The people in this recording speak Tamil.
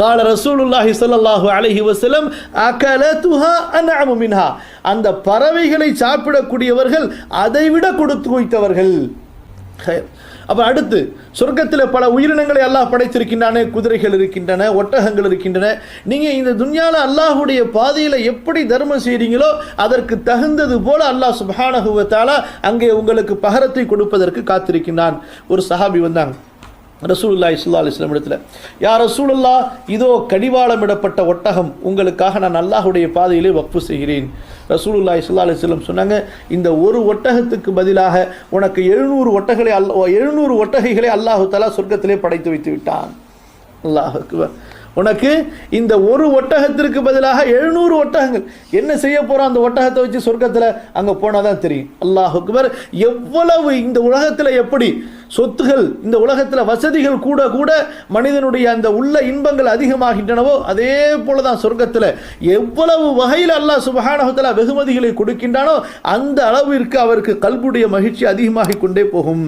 கால ரசூலுல்லாஹி ஸல்லல்லாஹு அலைஹி வஸல்லம் அகலதுஹா அன்அமு மின்ஹா அந்த பறவைகளை சாப்பிடக்கூடியவர்கள் அதைவிட கொடுத்து வைத்தவர்கள். அப்போ அடுத்து சொர்க்கத்தில் பல உயிரினங்களை அல்லாஹ் படைத்திருக்கின்றன குதிரைகள் இருக்கின்றன ஒட்டகங்கள் இருக்கின்றன. நீங்கள் இந்த துன்யாவில் அல்லாஹுடைய பாதையில் எப்படி தர்மம் செய்கிறீங்களோ அதற்கு தகுந்தது போல அல்லாஹ் சுப்ஹானஹு அங்கே உங்களுக்கு பகரத்தை கொடுப்பதற்கு காத்திருக்கின்றான். ஒரு சஹாபி வந்தாங்க. ரசூலுல்லா இஸ்லா அலைஹி வஸல்லம் இடத்துல யா ரசூலுல்லா இதோ கடிவாளமிடப்பட்ட ஒட்டகம் உங்களுக்காக நான் அல்லாஹுடைய பாதையிலே வக்ஃபு செய்கிறேன். ரசூலுல்லா இஸ்லா அலைஹி சொன்னாங்க இந்த ஒரு ஒட்டகத்துக்கு பதிலாக உனக்கு எழுநூறு ஒட்டகளை அல்ல எழுநூறு ஒட்டகைகளை அல்லாஹு தலா சொர்க்கத்திலே படைத்து வைத்து விட்டான். அல்லாஹ் உனக்கு இந்த ஒரு ஒட்டகத்திற்கு பதிலாக எழுநூறு ஒட்டகங்கள். என்ன செய்ய போகிறோம் அந்த ஒட்டகத்தை வச்சு சொர்க்கத்தில்? அங்கே போனால் தான் தெரியும். அல்லாஹ் அக்பர் எவ்வளவு இந்த உலகத்தில் எப்படி சொத்துகள் இந்த உலகத்தில் வசதிகள் கூட கூட மனிதனுடைய அந்த உள்ள இன்பங்கள் அதிகமாகின்றனவோ அதே போல தான் சொர்க்கத்தில் எவ்வளவு வகையில் அல்லாஹ் சுபஹானஹுத்தலா வெகுமதிகளை கொடுக்கின்றானோ அந்த அளவிற்கு அவருக்கு கல்புடைய மகிழ்ச்சி அதிகமாகிக் கொண்டே போகும்.